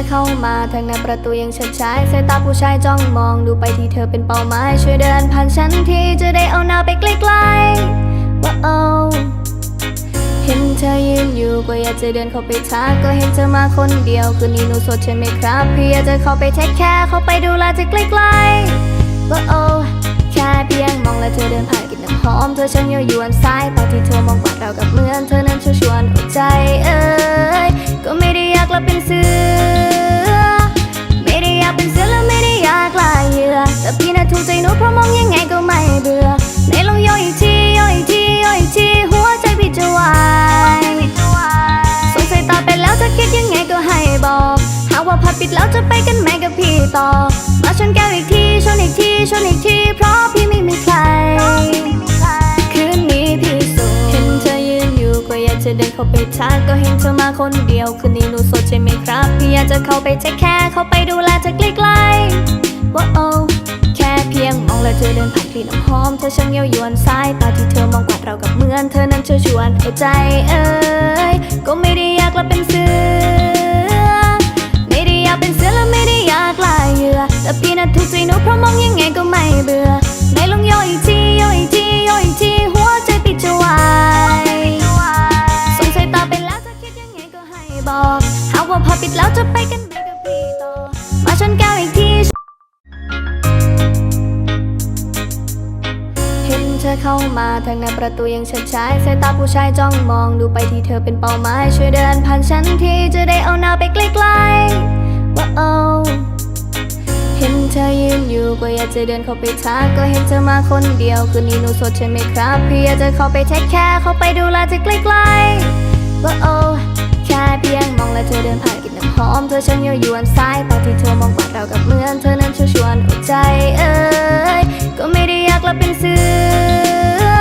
อเข้ามาทางหน้าประตูยังชัดชายสายตาผู้ชายจ้องมองดูไปที่เธอเป็นเป้าหมายช่วยเดินผ่านฉันทีจะได้เอาหน้าไปใกล้ๆว่าโอ้เห็นเธอยืนอยู่ก็อยากจะเดินเข้าไปทักก็เห็นเธอมาคนเดียวคืนนี้หนูสดใช่ไหมครับพี่อยากจะเข้าไปเทคแคร์เข้าไปดูแลเธอใกล้ๆว่าโอ้แค่เพียงมองและเธอเดินผ่านกลินน้ำหอมเธอช่างเยาวยวนสายตาที่เธอมองกวาดเรากับเหมือนเธอนั้นช ปิดแล้วจะไปกันไหมกับพี่ต่อ มาชนแก้วอีกทีชนอีกทีชนอีกที เพราะพี่ไม่มีใคร คืนนี้พี่โสดเห็นเธอยืนอยู่ก็อยากจะเดินเข้าไปทักก็เห็นเธอมาคนเดียว คืนนี้หนูโสดใช่ไหมครับ พี่อยากจะเข้าไปเทคแคร์เข้าไปดูแลเธอใกล้ๆว่าโอ้แค่เพียงมองและเธอเดินผ่านกลิ่นน้ำหอมเธอช่างเย้ายวนสายตาที่เธอมองกวาดเรากับเหมือน เธอนั้นเชิญชวนเอาใจเอ้ยก็ไม่ได้ ก็ให้บอหากว่าพอปิดแล้วจะไปกันไหมกับพี่ต่อ มาชนแก้วอีกที เห็นเธอเข้ามาทางหน้าประตูยังชัดชายสายตาผู้ชายจ้องมองดูไปที่เธอเป็นเป้าหมาย ช่วยเดินผ่านฉันทีจะได้เอาหน้าไปใกล้ๆว่าโอเห็นเธอยืนอยู่ก็อยากจะเดินเข้าไปทักก็เห็นเธอมาคนเดียวคืนนี้หนูโสดใช่ไหมครับ พี่อยากจะเข้าไปเทคแคร์เข้าไปดูแลเธอใกล้ๆว่าโและเธอเดินผ่านกลิ่นน้ำหอมเธอช่างเย้ายวนสายตาที่เธอมองกวาดเรากับเหมือนเธอนั้นชวนชวนหัวใจเอ้ยก็ไม่ได้อยากลับเป็นเสือ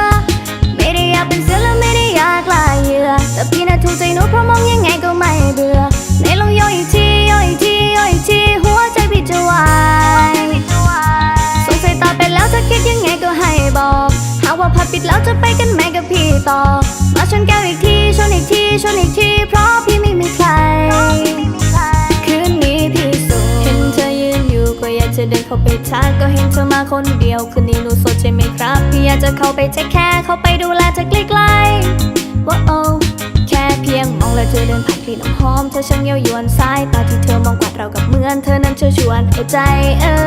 ไม่ได้อยากเป็นเสือและไม่ได้อยากลายเหยื่อแต่พี่น่ะถูกใจหนูเพราะมองยังไงก็ไม่เบื่อไหนลองย่อยอีกทีย่อยอีกทีย่อยอีกทีหัวใจพี่จะวายสงสัยตาไปแล้วถ้าคิดยังไงก็ให้บอกหากว่าพัดปิดแล้วจะไปกันไหมกับพี่ต่อมาชนแก้วอีกทีชนอีกทีชนอีกทีเพราะพี่ ไปทักก็เห็นเธอมาคนเดียว คืนนี้หนูสดใช่ไหมครับ พี่อยากจะเข้าไปเทคแคร์เข้าไปดูแลเธอใกล้ๆว้าโอ้แค่เพียงมองและเธอเดินผ่านกลิ่นน้ำหอมเธอช่างเย้ายวนสายตาที่เธอมองกวาดเรากับเหมือนเธอนั้นเชิญชวนเอาใจเอ้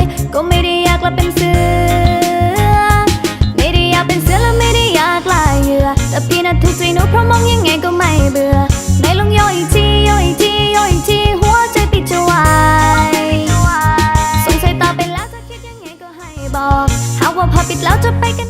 ยก็ไม่ได้อยากแลับเป็นเสือ บอกหากว่าพอปิดแล้วจะไปกัน